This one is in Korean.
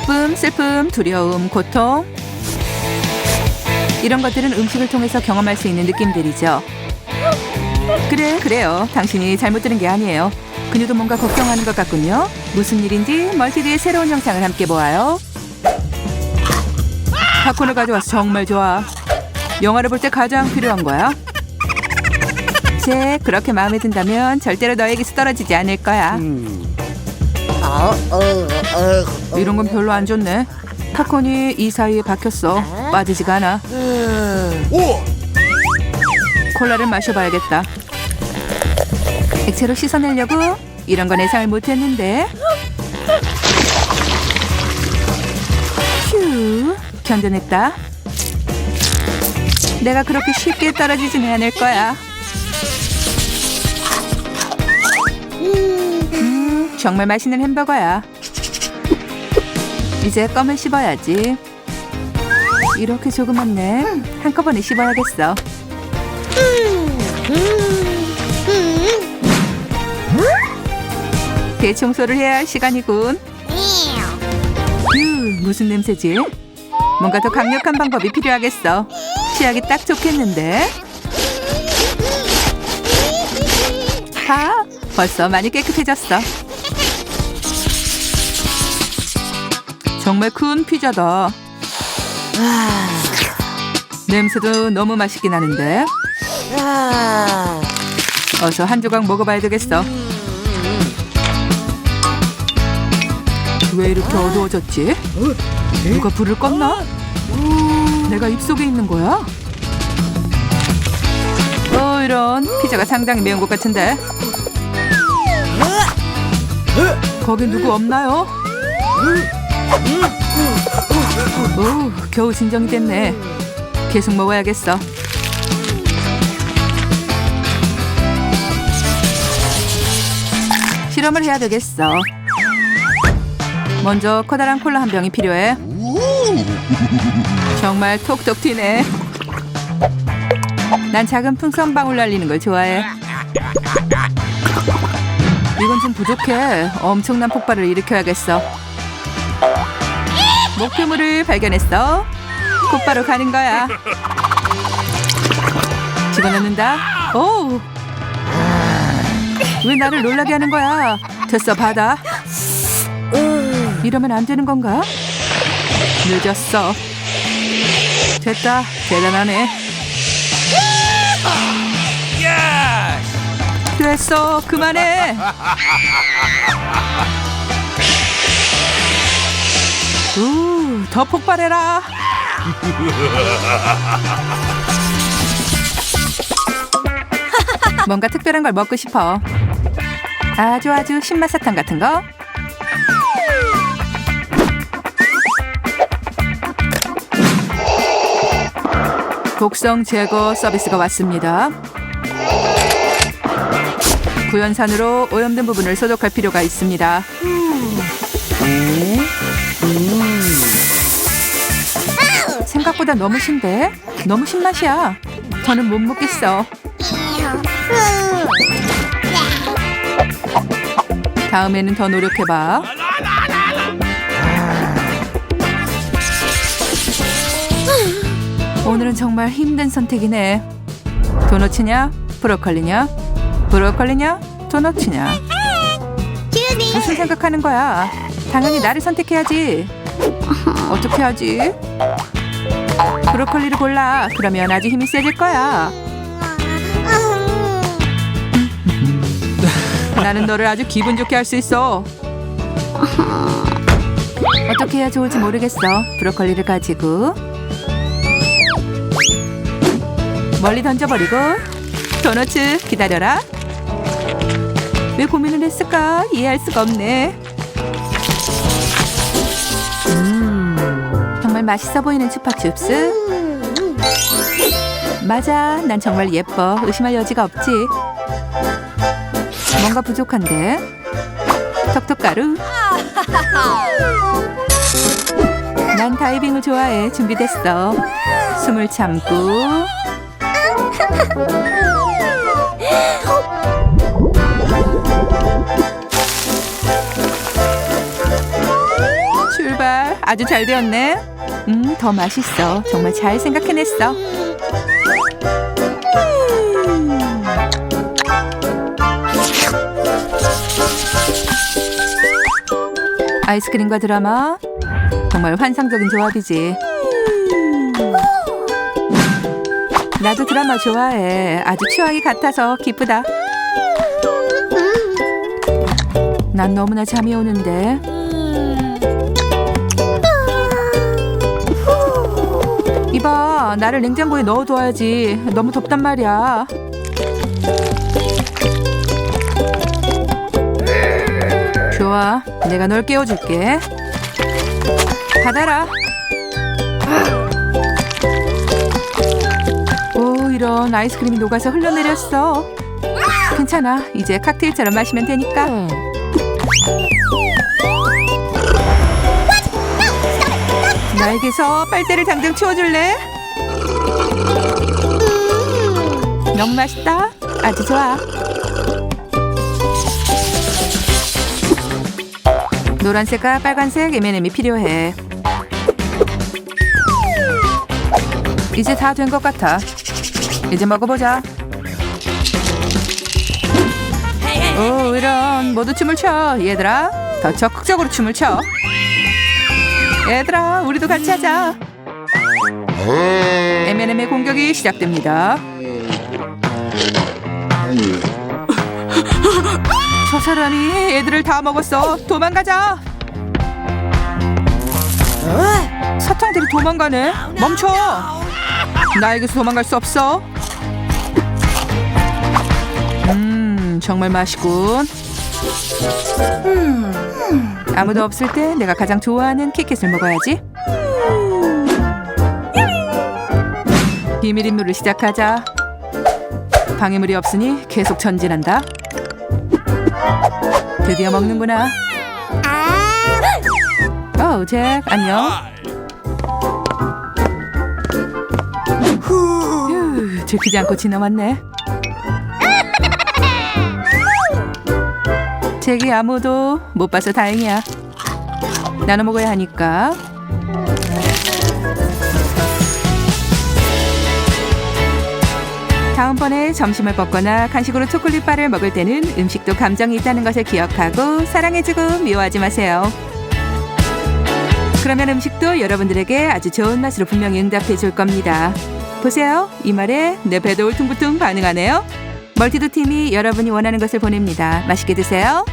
기쁨, 슬픔, 두려움, 고통. 이런 것들은 음식을 통해서 경험할 수 있는 느낌들이죠. 그래, 그래요. 당신이 잘못 들은 게 아니에요. 그녀도 뭔가 걱정하는 것 같군요. 무슨 일인지 멀티디의 새로운 영상을 함께 보아요. 팝콘을 가져와서 정말 좋아. 영화를 볼 때 가장 필요한 거야. 제 그렇게 마음에 든다면 절대로 너에게서 떨어지지 않을 거야. 이런 건 별로 안 좋네. 팝콘이 이 사이에 박혔어. 빠지지가 않아. 콜라를 마셔봐야겠다. 액체로 씻어내려고 이런 건 예상을 못했는데. 휴, 견뎌냈다. 내가 그렇게 쉽게 떨어지지는 않을 거야. 음, 정말 맛있는 햄버거야. 이제 껌을 씹어야지. 이렇게 조그맣네. 한꺼번에 씹어야겠어. 대청소를 해야 할 시간이군. 휴, 무슨 냄새지? 뭔가 더 강력한 방법이 필요하겠어. 치약이 딱 좋겠는데. 아, 벌써 많이 깨끗해졌어. 정말 큰 피자다. 냄새도 너무 맛있게 나는데. 어서 한 조각 먹어봐야 되겠어. 왜 이렇게 어두워졌지? 누가 불을 껐나? 내가 입속에 있는 거야? 어 이런 피자가 상당히 매운 것 같은데 거기 누구 없나요? 오 겨우 진정이 됐네 계속 먹어야겠어 실험을 해야 되겠어 먼저 커다란 콜라 한 병이 필요해 정말 톡톡 튀네 난 작은 풍선 방울 날리는 걸 좋아해. 이건 좀 부족해. 엄청난 폭발을 일으켜야겠어. 목표물을 발견했어. 곧바로 가는 거야. 집어넣는다. 오! 왜 나를 놀라게 하는 거야? 됐어, 받아. 이러면 안 되는 건가? 늦었어. 됐다. 대단하네. 됐어 그만해 더 폭발해라 뭔가 특별한 걸 먹고 싶어 아주 아주 신맛 사탕 같은 거 독성 제거 서비스가 왔습니다. 구연산으로 오염된 부분을 소독할 필요가 있습니다. 생 각보다 너무 신데? 너무 신맛이야. 저는 못 먹겠어. 다음에는 더 노력해봐. 오늘은 정말 힘든 선택이네. 도너츠냐? 브로콜리냐? 브로콜리냐? 도너츠냐? 무슨 생각하는 거야? 당연히 나를 선택해야지. 어떻게 하지? 브로콜리를 골라. 그러면 아주 힘이 세질 거야. 나는 너를 아주 기분 좋게 할 수 있어. 어떻게 해야 좋을지 모르겠어. 브로콜리를 가지고 멀리 던져버리고 도너츠 기다려라. 왜 고민을 했을까? 이해할 수가 없네. 정말 맛있어 보이는 추파춥스. 맞아, 난 정말 예뻐. 의심할 여지가 없지. 뭔가 부족한데. 톡톡가루. 난 다이빙을 좋아해. 준비됐어. 숨을 참고. 아주 잘 되었네. 음, 더 맛있어. 정말 잘 생각해냈어. 아이스크림과 드라마 정말 환상적인 조합이지. 나도 드라마 좋아해. 아주 추억이 같아서 기쁘다. 난 너무나 잠이 오는데. 나를 냉장고에 넣어둬야지. 너무 덥단 말이야. 좋아, 내가 널 깨워줄게. 받아라. 오, 이런 아이스크림이 녹아서 흘러내렸어. 괜찮아, 이제 칵테일처럼 마시면 되니까. 나에게서 빨대를 당장 치워줄래? 너무 맛있다. 아주 좋아. 노란색과 빨간색 M&M이 필요해. 이제 다 된 것 같아. 이제 먹어보자. 오, 이런 모두 춤을 춰, 얘들아. 더 적극적으로 춤을 춰. 얘들아, 우리도 같이 하자. M&M의 공격이 시작됩니다. 저 사람이 애들을 다 먹었어. 도망가자. 사탕들이 도망가네. 멈춰. 나에게서 도망갈 수 없어. 음, 정말 맛있군. 아무도 없을 때 내가 가장 좋아하는 키캣을 먹어야지. 비밀 임무를 시작하자. 방해물이 없으니 계속 전진한다. 드디어 먹는구나. 어, 잭, 안녕. 휴, 들키지 않고 지나왔네. 잭이 아무도 못 봐서 다행이야. 나눠 먹어야 하니까. 다음번에 점심을 먹거나 간식으로 초콜릿 바를 먹을 때는 음식도 감정이 있다는 것을 기억하고 사랑해주고 미워하지 마세요. 그러면 음식도 여러분들에게 아주 좋은 맛으로 분명히 응답해 줄 겁니다. 보세요. 이 말에 내 배도 울퉁불퉁 반응하네요. 멀티도 팀이 여러분이 원하는 것을 보냅니다. 맛있게 드세요.